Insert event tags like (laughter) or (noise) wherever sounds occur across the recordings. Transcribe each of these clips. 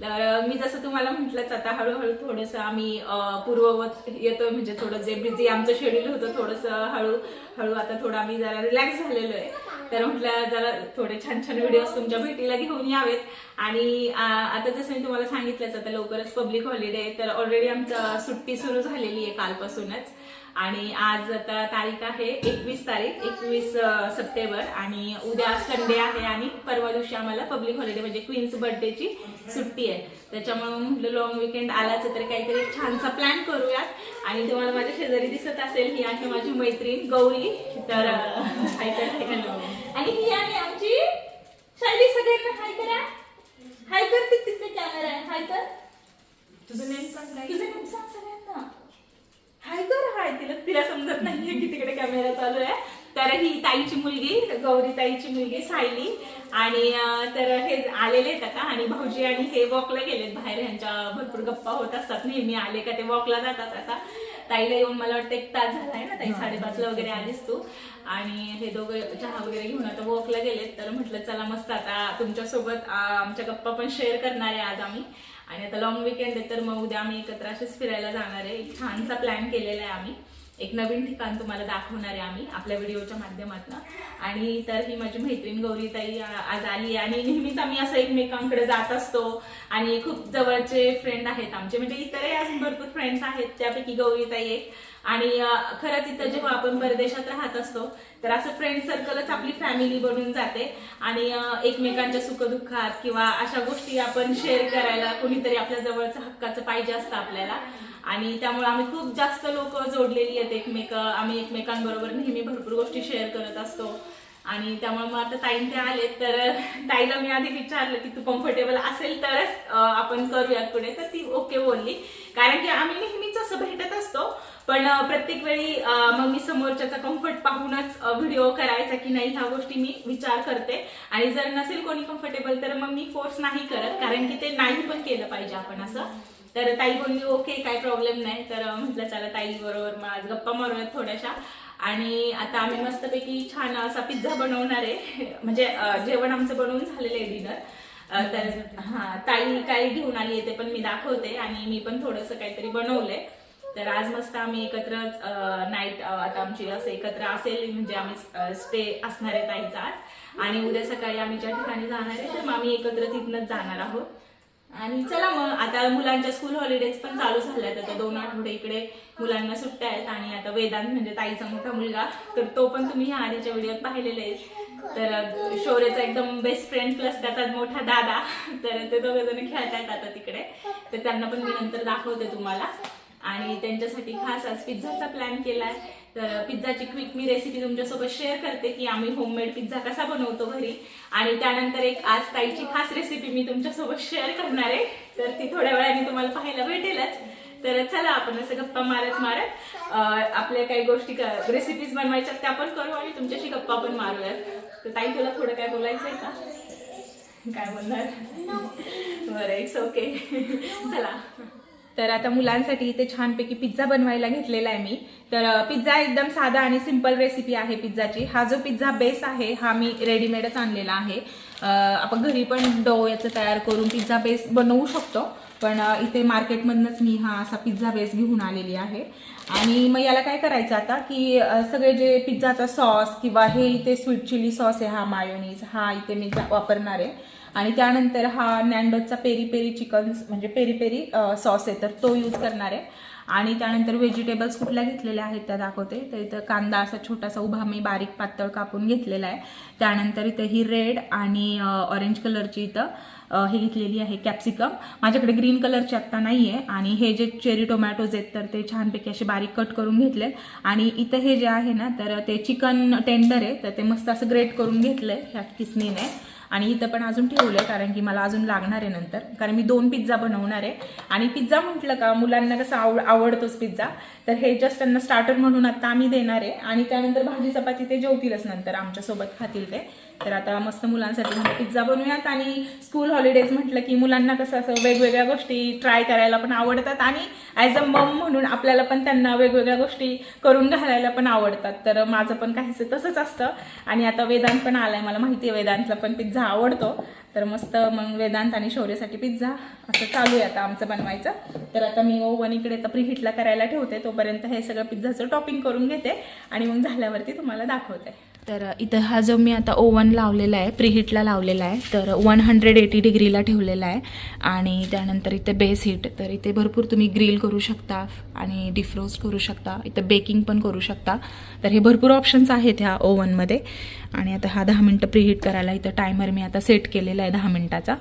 तर मी जसं तुम्हाला म्हटलंच आता हळूहळू थोडंसं आम्ही पूर्ववत येतोय म्हणजे थोडं जे बिझी आमचं शेड्यूल होतं थोडंसं हळू हळू आता थोडं आम्ही जरा रिलॅक्स झालेलो आहे तर म्हटलं जरा थोडे छान छान व्हिडिओज तुमच्या भेटीला घेऊन यावेत. आणि आता जसं मी तुम्हाला सांगितलंच आता लवकरच पब्लिक हॉलिडे आहे तर ऑलरेडी आमचं सुट्टी सुरू झालेली आहे कालपासूनच. आणि आज आता तारीख आहे एकवीस तारीख एकवीस सप्टेंबर आणि उद्या संडे आहे आणि परवा दिवशी आम्हाला पब्लिक हॉलिडे म्हणजे क्वीन्स बर्थडेची सुट्टी आहे. त्याच्यामुळे म्हटलं लॉंग विकेंड आलाच तर काहीतरी एक छानसा प्लॅन करूयात. आणि तुम्हाला माझ्या शेजारी दिसत असेल ही आहे माझी मैत्रीण गौरी. तर. आणि ही आहे आमची शैली सगळ्यांना हाय करा. हाय कर तिथे कॅमेरा आहे. हाय कर. तुझं नेम सांग तुझं नाव सांग सगळ्यांना. हाय कर हाय तिला तिला समजत नाहीये की तिकडे कॅमेरा चालू आहे. तर ही ताईची मुलगी गौरी ताईची मुलगी सायली. आणि तर हे आलेले आहेत आता. आणि भाऊजी आणि हे वॉकला गेलेत बाहेर. ह्यांच्या भरपूर गप्पा होत असतात. नेहमी आले का ते वॉकला जातात आता. ताईला येऊन मला वाटतं एक तास झालाय ना. ताई साडेपाचला वगैरे आलीस तू. आणि हे दोघं चहा वगैरे घेऊन आता वॉकला गेलेत. तर म्हटलं चला मस्त आता तुमच्यासोबत आमच्या गप्पा पण शेअर करणार आहे आज आम्ही. आणि आता लॉंग विकेंड आहे तर मग उद्या आम्ही एकत्र असेच फिरायला जाणार आहे. एक छानसा प्लॅन केलेला आहे आम्ही. एक नवीन ठिकाण तुम्हाला दाखवणार आहे आम्ही आपल्या व्हिडिओच्या माध्यमातून. आणि तर ही माझी मैत्रीण गौरीताई आज आली आहे. आणि नेहमीच आम्ही असं एकमेकांकडे जात असतो. आणि खूप जवळचे फ्रेंड आहेत आमचे. म्हणजे इतरही अजून भरपूर फ्रेंड्स आहेत त्यापैकी गौरीताई एक. आणि अं, खरंच इथं जेव्हा आपण परदेशात राहत असतो तर असं फ्रेंड सर्कलच आपली फॅमिली बनून जाते. आणि एकमेकांच्या सुखदुःखात किंवा अशा गोष्टी आपण शेअर करायला कोणीतरी आपल्या जवळचं हक्काचं पाहिजे असतं आपल्याला. आणि त्यामुळे आम्ही खूप जास्त लोक जोडलेली आहेत एकमेक आम्ही एकमेकांबरोबर नेहमी भरपूर गोष्टी शेअर करत असतो. आणि त्यामुळे मग आता ताईन ते आले तर ताईला मी आधी विचारलं की तू कम्फर्टेबल असेल तरच आपण करूयात पुढे. तर ती ओके बोलली. कारण की आम्ही नेहमीच असं भेटत असतो. पण प्रत्येक वेळी मग मी समोरच्याचा कम्फर्ट पाहूनच व्हिडिओ करायचा की नाही ह्या गोष्टी मी विचार करते. आणि जर नसेल कोणी कम्फर्टेबल तर मग मी फोर्स नाही करत. कारण की ते नाही पण केलं पाहिजे आपण असं. तर ताई बोलली ओके काय प्रॉब्लेम नाही. तर म्हटलं चला ताई बरोबर मग आज गप्पा मारूयात थोड्याशा. आणि आता आम्ही मस्तपैकी छान असा पिझ्झा बनवणार आहे. (laughs) म्हणजे जेवण आमचं बनवून झालेलं आहे डिनर तर हा ताई काय घेऊन आली आहे ते पण मी दाखवते. आणि मी पण थोडंसं काहीतरी बनवलंय. तर आज मस्त आम्ही एकत्र नाईट आता आमची असं एकत्र असेल म्हणजे आम्ही स्टे असणार आहे ताईचा आज. आणि उद्या सकाळी आम्ही ज्या ठिकाणी जाणार आहे तर मग आम्ही एकत्र तिथनंच जाणार आहोत. आणि चला मग आता मुलांच्या स्कूल हॉलिडेज पण चालू झाल्यात. आता दोन आठवडे इकडे मुलांना सुट्ट्या आहेत आणि आता वेदांत म्हणजे ताईचा मोठा मुलगा तर तो पण तुम्ही ह्या आधीच्या व्हिडिओत पाहिलेले आहेत तर शौर्यचा एकदम बेस्ट फ्रेंड प्लस त्याचा मोठा दादा. तर ते दोघे जण खेळतायत आता तिकडे. तर त्यांना पण मी नंतर दाखवते तुम्हाला. आणि त्यांच्यासाठी खास आज पिझ्झाचा प्लॅन केलाय. तर पिझ्झाची क्विक मी रेसिपी तुमच्यासोबत शेअर करते की आम्ही होममेड पिझ्झा कसा बनवतो घरी. आणि त्यानंतर एक आज ताईची खास रेसिपी मी तुमच्यासोबत शेअर करणार आहे. तर ती थोड्या वेळाने तुम्हाला पाहायला भेटेलच. तर चला आपण असं गप्पा मारत मारत आपल्या काही गोष्टी रेसिपीज बनवायच्या त्या पण करू आणि तुमच्याशी गप्पा पण मारूयात. तर ताई तुला थोडं काय बोलायचंय का? काय बोलणार? बरं इट्स ओके चला. तर आता मुलांसाठी इथे छानपैकी पिझ्झा बनवायला घेतलेला आहे मी. तर पिझ्झा एकदम साधा आणि सिंपल रेसिपी आहे पिझ्झाची. हा जो पिझ्झा बेस आहे हा मी रेडीमेडच आणलेला आहे. आपण घरी पण डो याचं तयार करून पिझ्झा बेस बनवू शकतो. पण इथे मार्केटमधनंच मी हा असा पिझ्झा बेस घेऊन आलेली आहे. आणि मग याला काय करायचं आता की सगळे जे पिझ्झाचा सॉस किंवा हे इथे स्वीट चिली सॉस आहे हा मायोनीज हा इथे मी वापरणार आहे. आणि त्यानंतर हा नॅन्डोचा पेरी पेरी चिकन म्हणजे पेरी पेरी सॉस आहे तर तो यूज करणार आहे. आणि त्यानंतर व्हेजिटेबल्स कुठल्या घेतलेल्या आहेत त्या दाखवते. तर इथं कांदा असा छोटासा उभा मी बारीक पातळ कापून घेतलेला आहे. त्यानंतर इथं ही रेड आणि ऑरेंज कलरची इथं हे घेतलेली आहे कॅप्सिकम. माझ्याकडे ग्रीन कलरची आत्ता नाही आहे आणि हे जे चेरी टोमॅटोज आहेत तर ते छानपैकी असे बारीक कट करून घेतले आणि इथं हे जे आहे ना तर ते चिकन टेंडर आहे तर ते मस्त असं ग्रेट करून घेतलं आहे ह्या किसनीने आणि इथं पण अजून ठेवलं आहे कारण की मला अजून लागणार आहे नंतर. कारण मी दोन पिझ्झा बनवणार आहे. आणि पिझ्झा म्हटलं का मुलांना कसं आव आवडतोच पिझ्झा. तर हे जस्ट त्यांना स्टार्टर म्हणून आता आम्ही देणार आहे. आणि त्यानंतर भाजी चपाती ते जेवतीलच नंतर आमच्यासोबत खातील ते. तर आता मस्त मुलांसाठी म्हणजे पिझ्झा बनवूयात आणि स्कूल हॉलिडेज म्हटलं की मुलांना कसं असं वेगवेगळ्या गोष्टी ट्राय करायला पण आवडतात आणि ॲज अ मम म्हणून आपल्याला पण त्यांना वेगवेगळ्या गोष्टी करून घालायला पण आवडतात. तर माझं पण काहीसं तसंच असतं. आणि आता वेदांत पण आलाय मला माहिती आहे वेदांतला पण पिझ्झा आवडतो. तर मस्त मग वेदांत आणि शौर्यसाठी पिझ्झा असं चालू आहे आता आमचं बनवायचं. तर आता मी ओव्हन इकडे तर प्रीहीटला करायला ठेवते तोपर्यंत हे सगळं पिझ्झाचं टॉपिंग करून घेते आणि मग झाल्यावरती तुम्हाला दाखवते. तर इथं हा जो मी आता ओव्हन लावलेला आहे प्रीहीटला लावलेला आहे तर वन हंड्रेड एटी डिग्रीला ठेवलेला आहे आणि त्यानंतर इथे बेस हीट तर इथे भरपूर तुम्ही ग्रिल करू शकता आणि डिफ्रोस्ट करू शकता इथं बेकिंग पण करू शकता. तर हे भरपूर ऑप्शन्स आहेत ह्या ओव्हनमध्ये आणि आता हा दहा मिनटं प्रीहीट करायला इथं टायमर मी आता सेट केलेला आहे दहा मिनटाचा.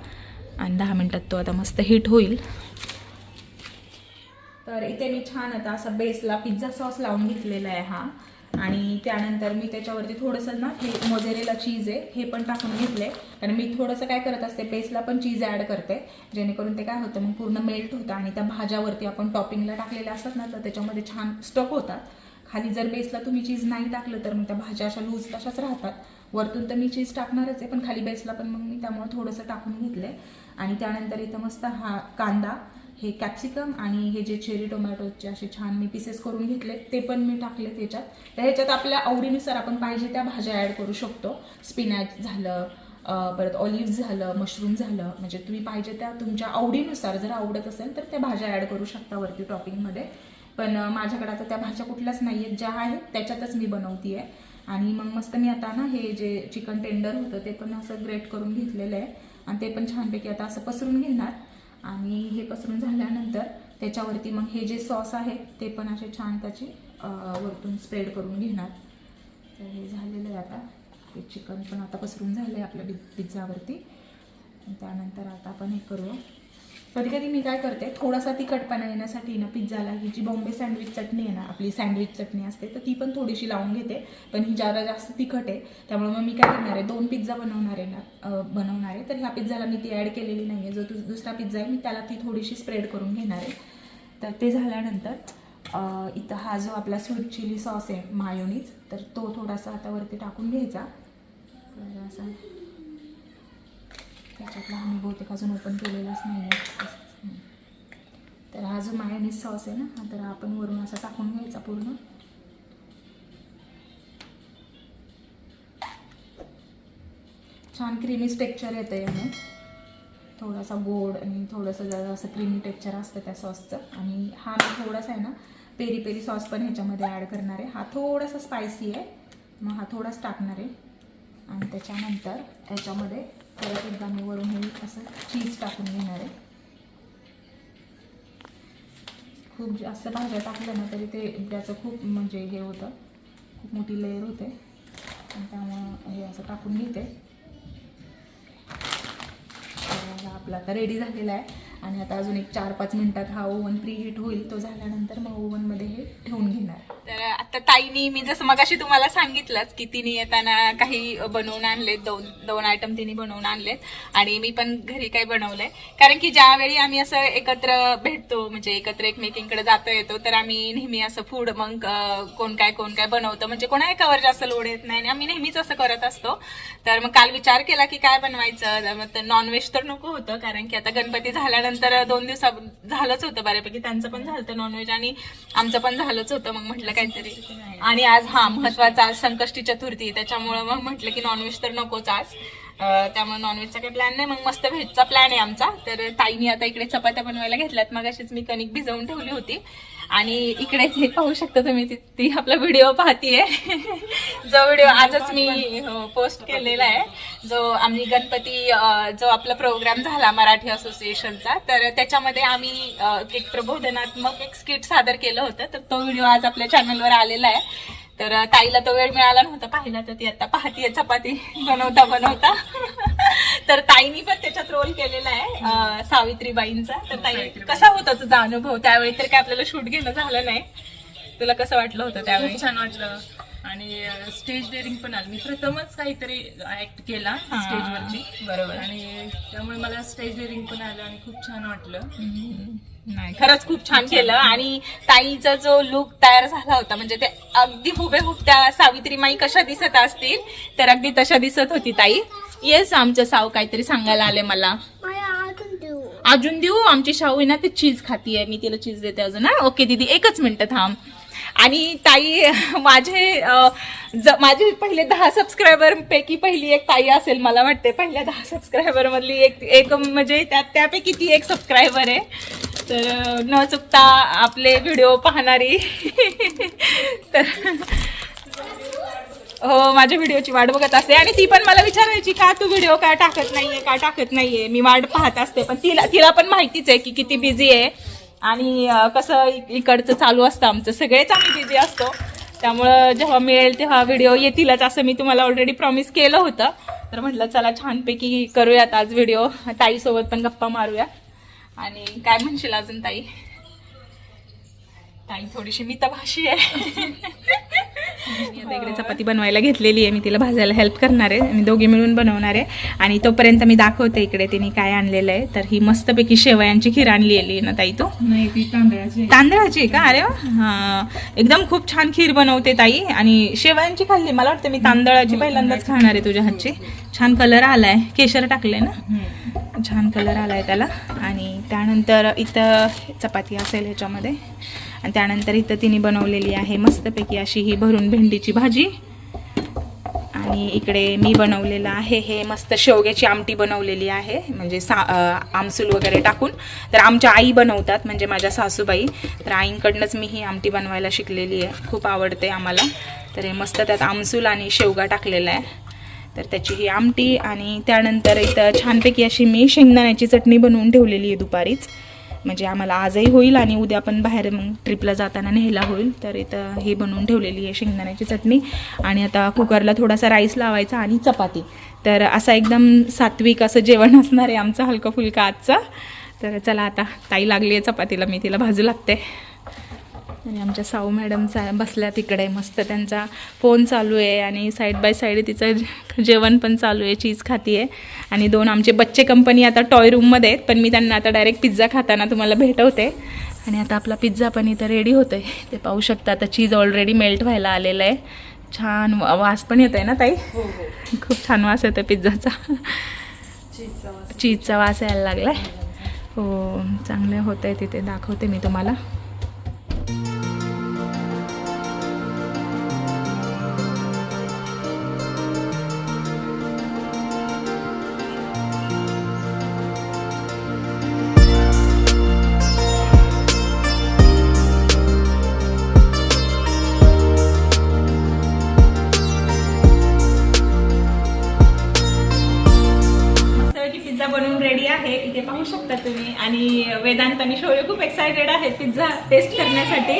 आणि दहा मिनटात तो आता मस्त हीट होईल. तर इथे मी छान आता असा बेसला पिझ्झा सॉस लावून घेतलेला आहे हा. आणि त्यानंतर मी त्याच्यावरती थोडंसं ना हे मोझेरेला चीज आहे हे पण टाकून घेतले कारण मी थोडंसं काय करत असते बेसला पण चीज ॲड करते. जेणेकरून ते काय होतं मग पूर्ण मेल्ट होतं आणि त्या भाज्यावरती आपण टॉपिंगला टाकलेल्या असतात ना तर त्याच्यामध्ये छान स्टक होतात. खाली जर बेसला तुम्ही चीज नाही टाकलं तर मग त्या भाज्या अशा लूज तशाच राहतात. वरतून तर मी चीज टाकणारच आहे पण खाली बेसला पण मग मी त्यामुळे थोडंसं टाकून घेतलं आणि त्यानंतर इथं मस्त हा कांदा हे कॅप्सिकम आणि हे जे चेरी टोमॅटोचे असे छान मी पीसेस करून घेतले ते पण मी टाकले त्याच्यात तर ह्याच्यात आपल्या आवडीनुसार आपण पाहिजे त्या भाज्या ॲड करू शकतो. स्पिनॅच झालं परत ऑलिव्ह झालं मशरूम झालं म्हणजे तुम्ही पाहिजे त्या तुमच्या आवडीनुसार जर आवडत असेल तर त्या भाज्या ॲड करू शकता वरती टॉपिंगमध्ये पण माझ्याकडे आता त्या भाज्या कुठल्याच नाही आहेत ज्या आहेत त्याच्यातच मी बनवती आहे आणि मग मस्त मी आता ना हे जे चिकन टेंडर होतं ते पण असं ग्रेट करून घेतलेलं आहे. आणि ते पण छानपैकी आता असं पसरून घेणार. आणि हे पसरून झाल्यानंतर त्याच्यावरती मग हे जे सॉस आहे ते पण असे छान त्याचे वरतून स्प्रेड करून घेणार. तर हे झालेलं आहे आता. हे चिकन पण आता पसरून झालं आहे आपल्या पिझ- पिझ्झावरती. त्यानंतर आता आपण हे करू. कधी कधी मी काय करते थोडासा तिखटपणा येण्यासाठी ना पिझ्झाला ही जी बॉम्बे सँडविच चटणी आहे ना आपली सँडविच चटणी असते तर ती पण थोडीशी लावून घेते. पण ही ज्यादा जास्त तिखट आहे त्यामुळे मग मी काय करणार आहे दोन पिझ्झा बनवणार आहे ना बनवणार आहे. तर ह्या पिझ्झाला मी ती ॲड केलेली नाही आहे जो दु- दुसरा पिझ्झा आहे मी त्याला ती थोडीशी स्प्रेड करून घेणार आहे. तर ते झाल्यानंतर इथं हा जो आपला स्वीट चिली सॉस आहे मायोनीज तर तो थोडासा आता वरती टाकून घ्यायचा. असा त्याच्यातला आम्ही बहुतेक अजून ओपन केलेलाच नाही आहे तर हा जो मायोनीज सॉस आहे ना हा तर आपण वरून असा टाकून घ्यायचा पूर्ण. छान क्रीमी टेक्चर येतं याने. थोडासा गोड आणि थोडंसं जरा असं क्रीमी टेक्चर असतं त्या सॉसचं आणि हा मी थोडासा आहे ना पेरी पेरी सॉस पण ह्याच्यामध्ये ॲड करणार आहे. हा थोडासा स्पायसी आहे मग हा थोडाच टाकणार आहे. आणि त्याच्यानंतर त्याच्यामध्ये परत एकदा मी वरून हे असं चीज टाकून घेणार आहे. खूप जास्त भाज्या टाकल्या ना तरी ते त्याचं खूप म्हणजे हे होतं. खूप मोठी लेअर होते. आणि त्यामुळं हे असं टाकून घेते. आपला आता रेडी झालेला आहे. आणि आता अजून एक चार पाच मिनटात हा ओव्हन प्री होईल. तो झाल्यानंतर मग ओव्हनमध्ये हे ठेवून घेणार. तर आता ताईनी मी जसं मगाशी तुम्हाला सांगितलंच की तिने येताना काही बनवून आणलेत दोन दोन आयटम तिने बनवून आणलेत. आणि मी पण घरी काही बनवलंय. कारण की ज्यावेळी आम्ही असं एकत्र भेटतो म्हणजे एकत्र एकमेकींकडे जातो येतो तर आम्ही नेहमी असं फूड मग कोण काय कोण काय बनवतं. म्हणजे कोणा एकावर जास्त लोड येत नाही आणि आम्ही नेहमीच असं करत असतो. तर मग काल विचार केला की काय बनवायचं? तर मग नॉनव्हेज तर नको होतं कारण की आता गणपती झाल्यानंतर दोन दिवसा झालंच होतं बऱ्यापैकी. त्यांचं पण झालं होतं नॉनव्हेज आणि आमचं पण झालंच होतं मग म्हटलं काहीतरी आणि आज हा महत्त्वाचा आज संकष्टी चतुर्थी त्याच्यामुळं मग म्हटलं की नॉनव्हेज तर नकोच आज. त्यामुळे नॉनव्हेजचा काही प्लॅन नाही. मग मस्त व्हेजचा प्लॅन आहे आमचा. तर ताईनी आता इकडे चपात्या बनवायला घेतल्यात. मग अशीच मी कणिक भिजवून ठेवली होती. आणि इकडे ते पाहू शकता तुम्ही ती- ती आपला व्हिडिओ पाहतीये. जो व्हिडिओ आजच मी हो, पोस्ट केलेला आहे. जो आम्ही गणपती जो आपला प्रोग्राम झाला मराठी असोसिएशनचा तर त्याच्यामध्ये आम्ही एक प्रबोधनात्मक एक स्किट सादर केलं होतं. तर तो व्हिडिओ आज आपल्या चॅनलवर आलेला आहे. तर ताईला तो वेळ मिळाला नव्हता. पाहिला तर ती आता पाहतीये चपाती बनवता बनवता. तर ताईनी पण त्याच्यात रोल केलेला आहे सावित्रीबाईंचा. तर ताई कसा होता तुझा अनुभव? त्यावेळी तर काय आपल्याला शूट घेणं झालं नाही. तुला कसं वाटलं होतं त्यावेळी? छान वाटलं. आणि स्टेज डेअरिंग पण आली. मी प्रथमच काहीतरी ऍक्ट केला स्टेजवरती बरोबर. आणि त्यामुळे मला स्टेज डेअरिंग पण आलं आणि खूप छान वाटलं. नाही खरंच खूप छान केलं. आणि ताईचा जो लुक तयार झाला होता म्हणजे ते अगदी हुबेहूब त्या सावित्रीमाई कशा दिसत असतील तर अगदी तशा दिसत होती ताई. येस आमचं साव काहीतरी सांगायला आले मला. अजून देऊ. आमची शाहू आहे ना ते चीज खातीये मी तिला चीज देते अजून हा? ओके दीदी एकच मिनिट थांब. आणि ताई माझे माझे पहिले दहा सबस्क्रायबर पैकी पहिली एक ताई असेल मला वाटते पहिल्या दहा सबस्क्रायबर मधली एक एक म्हणजे त्यात त्यापैकी ती एक सबस्क्रायबर आहे. तर न चुकता आपले व्हिडिओ पाहणारी. (laughs) तर हो माझ्या व्हिडिओची वाट बघत असते. आणि ती पण मला विचारायची का तू व्हिडिओ काय टाकत नाहीये का टाकत नाहीये? मी वाट पाहत असते. पण तिला तिला पण माहितीच आहे की किती बिझी आहे. आणि कसं इकडचं चालू असतं आमचं. सगळेच आम्ही बिझी असतो. त्यामुळं जेव्हा मिळेल तेव्हा व्हिडिओ येतीलच असं मी तुम्हाला ऑलरेडी प्रॉमिस केलं होतं. तर म्हटलं चला छानपैकी करूयात आज व्हिडिओ. ताईसोबत पण गप्पा मारूया. आणि काय म्हणशील अजून ताई? ताई थोडीशी आहे. मी आता इकडे चपाती बनवायला घेतलेली आहे. मी तिला भाजायला हेल्प करणार आहे. मी दोघी मिळून बनवणार आहे. आणि तोपर्यंत मी दाखवते इकडे तिने काय आणलेलं आहे. तर ही मस्तपैकी शेवयांची खीर आणलेली आहे ना ताई तो? नाही ती तांदळाची तांदळाची आहे का? अरे वा. हा. एकदम खूप छान खीर बनवते ताई. आणि शेवयांची खाल्ली. मला वाटतं मी तांदळाची पहिल्यांदाच खाणार आहे तुझ्या हातची. छान कलर आलाय. केशर टाकले ना? छान कलर आलाय त्याला. आणि त्यानंतर इथं चपाती असेल ह्याच्यामध्ये. आणि त्यानंतर इथं तिने बनवलेली आहे मस्तपैकी अशी ही भरून भेंडीची भाजी. आणि इकडे मी बनवलेलं आहे हे मस्त शेवग्याची आमटी बनवलेली आहे. म्हणजे सा आमसूल वगैरे टाकून. तर आमच्या आई बनवतात म्हणजे माझ्या सासूबाई. तर आईंकडनंच मी ही आमटी बनवायला शिकलेली आहे. खूप आवडते आम्हाला. तर हे मस्त त्यात आमसूल आणि शेवगा टाकलेला आहे. तर त्याची ही आमटी आणि त्यानंतर इथं छानपैकी अशी मी शेंगदाण्याची चटणी बनवून ठेवलेली आहे दुपारीच. म्हणजे आम्हाला आजही होईल आणि उद्या पण बाहेर मग ट्रिपला जाताना न्यायला होईल. तर इथं हे बनवून ठेवलेली आहे शेंगदाण्याची चटणी. आणि आता कुकरला थोडासा राईस लावायचा आणि चपाती. तर असा एकदम सात्विक असं जेवण असणार आहे आमचं हलकं फुलकं आजचं. तर चला आता ताई लागली आहे चपातीला मी तिला भाजू लागते. आणि आमच्या साऊ मॅडम चा बसल्या तिकडे. मस्त त्यांचा फोन चालू आहे आणि साईड बाय साईड तिचं जेवण पण चालू आहे चीज खाती आहे आणि दोन आमचे बच्चे कंपनी आता टॉय रूममध्ये आहेत पण मी त्यांना आता डायरेक्ट पिझ्झा खाताना तुम्हाला भेटवते. आणि आता आपला पिझ्झा पण इथं रेडी होतोय. ते पाहू शकता आता चीज ऑलरेडी मेल्ट व्हायला आलेलं आहे. छान वास पण येत आहे ना ताई? खूप छान वास येतो पिझ्झाचा चीजचा वास. यायला लागलाय. हो चांगलं होत आहे तिथे. दाखवते मी तुम्हाला. पाहू शकता तुम्ही. आणि वेदांत आणि शौर्य खूप एक्सायटेड आहेत पिझ्झा टेस्ट करण्यासाठी.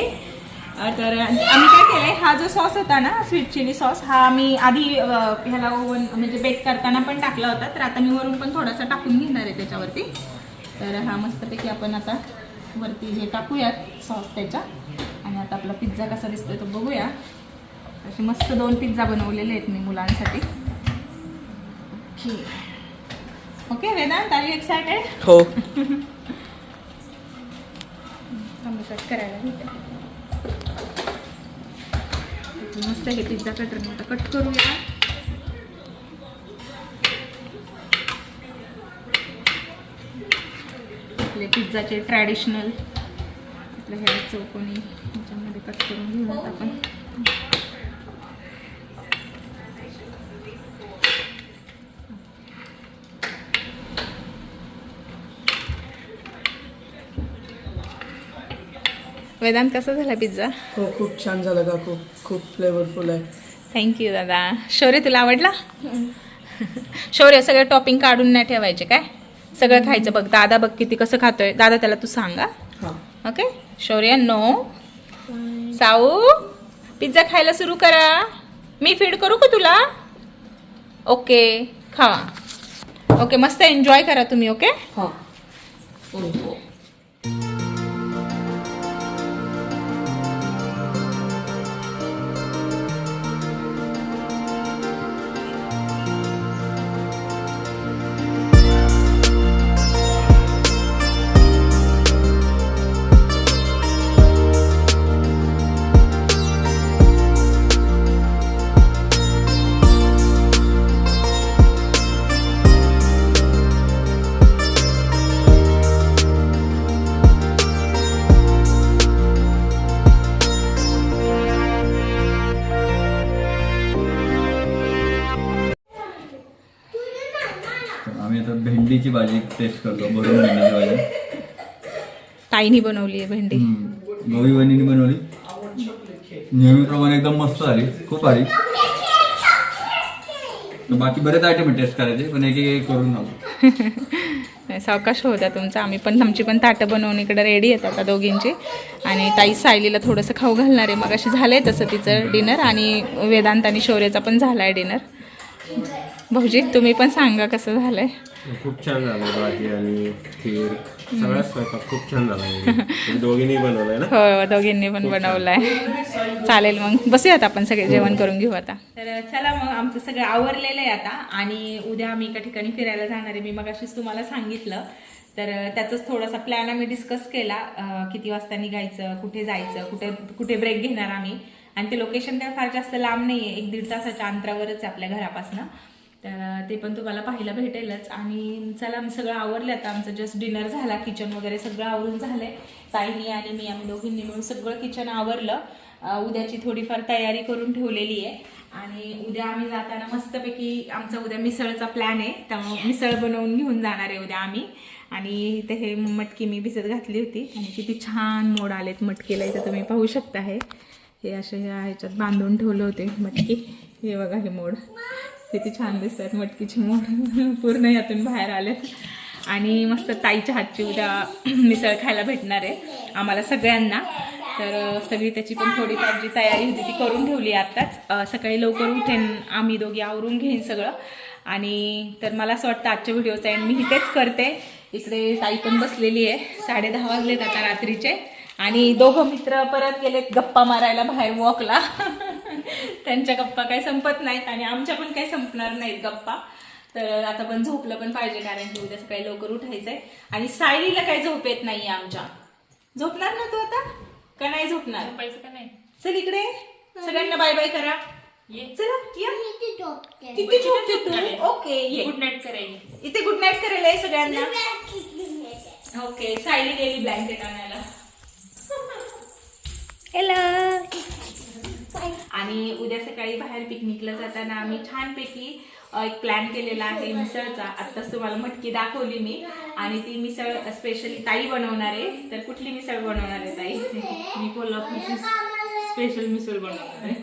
तर आम्ही काय केलंय हा जो सॉस होता ना स्वीट चिली सॉस हा आम्ही आधी ह्याला ओव्हन म्हणजे बेक करताना पण टाकला होता. तर आता मी वरून पण थोडासा टाकून घेणार आहे त्याच्यावरती. तर हा मस्तपैकी आपण आता वरती जे टाकूयात सॉस त्याच्या आणि आता आपला पिझ्झा कसा दिसतोय तो बघूया. असे मस्त दोन पिझ्झा बनवलेले आहेत मी मुलांसाठी. Okay okay Vedant are you excited हो. कट करायला घेते. मस्त हे पिझ्झा कटर आता कट करूया. आपले पिझ्झाचे ट्रॅडिशनल आपल्या ह्या चौकोनी ह्याच्यामध्ये कट करून घेऊयात आपण. वेदांत कसा झाला पिझ्झा हो खूप छान झालं का खूप खूप फ्लेवरफुल आहे. थँक्यू दादा. शौर्य तुला आवडला? शौर्य सगळं टॉपिंग काढून नाही ठेवायचे काय? सगळं खायचं बघ. दादा बघ किती कसं खातोय. दादा त्याला तू सांगा. हां. ओके शौर्य नो साऊ पिझ्झा खायला सुरू करा. मी फीड करू का तुला? ओके खावा ओके मस्त एन्जॉय करा तुम्ही ओके हां. टेस्ट करतो भरून भाजी ताईनी बनवली आहे भेंडी. वहिनीने बनवली. नेहमीप्रमाणे एकदम मस्त झाली खूप भारी बाकी बरेच आयटम टेस्ट करायचे पण एक एक करून (laughs) सावकाश होता तुमचा. आम्ही पण आमची पण ताटं बनवून इकडे रेडी आहेत आता दोघींची. आणि ताई सायलीला थोडंसं खाऊ घालणार आहे. मग अशी झालंय तसं तिचं डिनर आणि वेदांत आणि शौर्याचा पण झालाय डिनर भाऊजी तुम्ही पण सांगा कसं झालंय. खूप छान झालं भाजी आणि खीर. सगळा स्वयंपाक खूप छान झाला तुम्ही दोघींनी बनवलाय ना? हो दोघींनी पण बनवलाय. चालेल मग बसूयात आपण सगळे जेवण करून घेऊ आता. तर चला मग आमचं सगळं आवरलेलं आहे आता. आणि उद्या आम्ही एका ठिकाणी फिरायला जाणार आहे. मी मग तुम्हाला सांगितलं. तर त्याचाच थोडासा प्लॅन आम्ही डिस्कस केला. किती वाजता निघायचं कुठे जायचं कुठे कुठे ब्रेक घेणार आम्ही. आणि ते लोकेशन काय फार जास्त लांब नाही आहे एक दीड तासाच्या अंतरावरच आहे आपल्या घरापासनं. तर ते पण तुम्हाला पाहायला भेटेलच. आणि चला आम्ही सगळं आवरलं आता. आमचं जस्ट डिनर झाला किचन वगैरे सगळं आवरून झालंय. ताईनी आणि मी आम्ही दोघींनी मिळून सगळं किचन आवरलं. उद्याची थोडीफार तयारी करून ठेवलेली आहे. आणि उद्या आम्ही जाताना मस्तपैकी आमचा उद्या मिसळचा प्लॅन आहे. त्यामुळे मिसळ बनवून घेऊन जाणार आहे उद्या आम्ही. आणि इथे हे मटकी मी भिजत घातली होती. आणि किती छान मोड आलेत मटकीला. इथं तुम्ही पाहू शकता हे. हे असे ह्या ह्याच्यात बांधून ठेवले होते मटकी. हे बघा हे मोड. किती छान दिसतात मटकीची मोड. पूर्ण यातून बाहेर आलेत. आणि मस्त ताईच्या हातची उद्या मिसळ खायला भेटणार आहे. आम्हाला सगळ्यांना. तर सगळी त्याची पण थोडीफार जी तयारी होती ती करून ठेवली आत्ताच. सकाळी लवकर उठेन. आम्ही दोघी आवरून घेईन सगळं. आणि तर मला असं वाटतं आजच्या व्हिडिओचा एंड मी इथेच करते. इकडे ताई पण बसलेली आहे. साडे दहा वाजलेत आता रात्रीचे. आणि दोघं मित्र परत गेलेत गप्पा मारायला बाहेर वॉकला त्यांच्या गप्पा काही संपत नाहीत आणि आमच्या पण काही संपणार नाहीत गप्पा. तर आता पण झोपलं पण पाहिजे कारण की उद्या सकाळी लवकर उठायचंय. आणि सायलीला काही झोप येत नाहीये आमच्या. झोपणार ना तू आता? का नाही झोपणार? झोपायचं का नाही? चल इकडे. सगळ्यांना बाय बाय करा. ये. चला या. किती झोपते तू ओके ये. गुड नाईट करायची इथे गुड नाईट करेल आहे सगळ्यांना. ओके सायली गेली ब्लँकेट आणायला. आणि उद्या सकाळी बाहेर पिकनिकला जाताना आम्ही छानपैकी एक प्लॅन केलेला आहे मिसळचा. आत्ताच तुम्हाला मटकी दाखवली मी. आणि ती मिसळ स्पेशली ताई बनवणार आहे. तर कुठली मिसळ बनवणार आहे ताई? मी कोल्हापूरची स्पेशल मिसळ बनवणार आहे.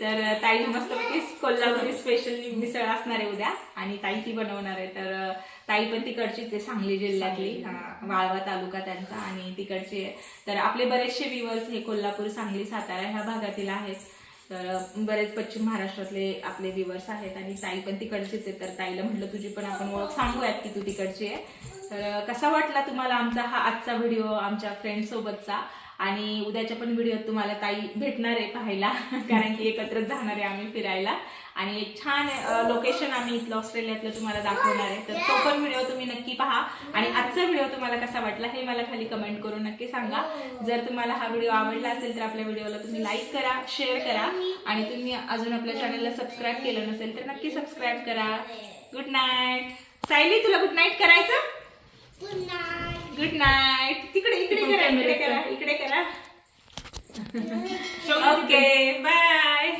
तर ताई मस्तपैकी कोल्हापुरी स्पेशल मिसळ असणार आहे उद्या. आणि ताई ती बनवणार आहे. तर ताई पण तिकडचीच आहे सांगली जिल्ह्यातली. हा, वाळवा तालुका त्यांचा आणि तिकडचे. तर आपले बरेचसे व्ह्युअर्स हे कोल्हापूर सांगली सातारा ह्या भागातील आहेत. तर बरेच पश्चिम महाराष्ट्रातले आपले व्ह्युअर्स आहेत आणि ताई पण तिकडचीच आहे तर ताईला म्हटलं तुझी पण आपण ओळख सांगूयात की तू तिकडची आहे. तर कसा वाटला तुम्हाला आमचा हा आजचा व्हिडिओ आमच्या फ्रेंड सोबतचा? आणि उद्याच्या पण व्हिडिओत तुम्हाला ताई भेटणार आहे पाहायला (laughs) कारण की एकत्रच जाणार आहे आम्ही फिरायला. आणि एक छान लोकेशन आम्ही इथलं ऑस्ट्रेलियातलं तुम्हाला दाखवणार आहे. तर तो पण व्हिडिओ तुम्ही नक्की पहा. आणि आजचा व्हिडिओ तुम्हाला कसा वाटला हे मला खाली कमेंट करून नक्की सांगा. जर तुम्हाला हा व्हिडिओ आवडला असेल तर आपल्या व्हिडिओला तुम्ही लाईक करा शेअर करा. आणि तुम्ही अजून आपल्या चॅनलला सबस्क्राईब केलं नसेल तर नक्की सबस्क्राईब करा. गुड नाईट सायली तुला गुड नाईट करायचं? गुड नाईट तिकडे इकडे करा इकडे करा. इकडे करा. (laughs) Okay bye